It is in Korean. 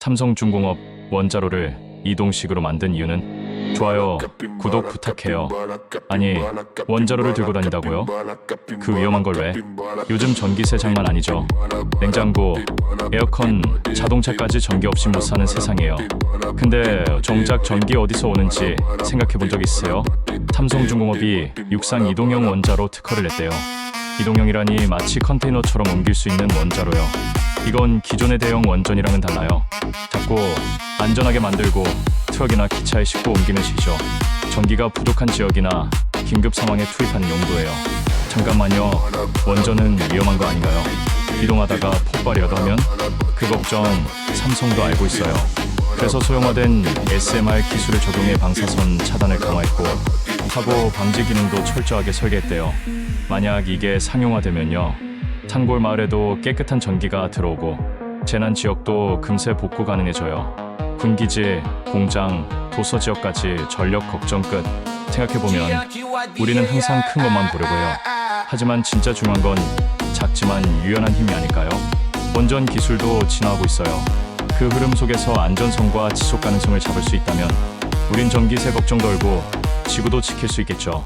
삼성중공업 원자로를 이동식으로 만든 이유는 좋아요, 구독 부탁해요. 아니, 원자로를 들고 다닌다고요? 그 위험한 걸 왜? 요즘 전기세 장난 아니죠. 냉장고, 에어컨, 자동차까지 전기 없이 못 사는 세상이에요. 근데 정작 전기 어디서 오는지 생각해 본 적 있으세요? 삼성중공업이 육상 이동형 원자로 특허를 냈대요. 이동형이라니 마치 컨테이너처럼 옮길 수 있는 원자로요. 이건 기존의 대형 원전이랑은 달라요. 자꾸 안전하게 만들고 트럭이나 기차에 싣고 옮기면 쉬죠. 전기가 부족한 지역이나 긴급 상황에 투입하는 용도예요. 잠깐만요. 원전은 위험한 거 아닌가요? 이동하다가 폭발이라도 하면 그 걱정 삼성도 알고 있어요. 그래서 소형화된 SMR 기술을 적용해 방사선 차단을 강화했고 사고 방지 기능도 철저하게 설계했대요. 만약 이게 상용화되면요. 탄골 마을에도 깨끗한 전기가 들어오고 재난 지역도 금세 복구 가능해져요. 군기지, 공장, 도서 지역까지 전력 걱정 끝. 생각해보면 우리는 항상 큰 것만 보려고 해요. 하지만 진짜 중요한 건 작지만 유연한 힘이 아닐까요? 원전 기술도 진화하고 있어요. 그 흐름 속에서 안전성과 지속 가능성을 잡을 수 있다면 우린 전기세 걱정 덜고 지구도 지킬 수 있겠죠.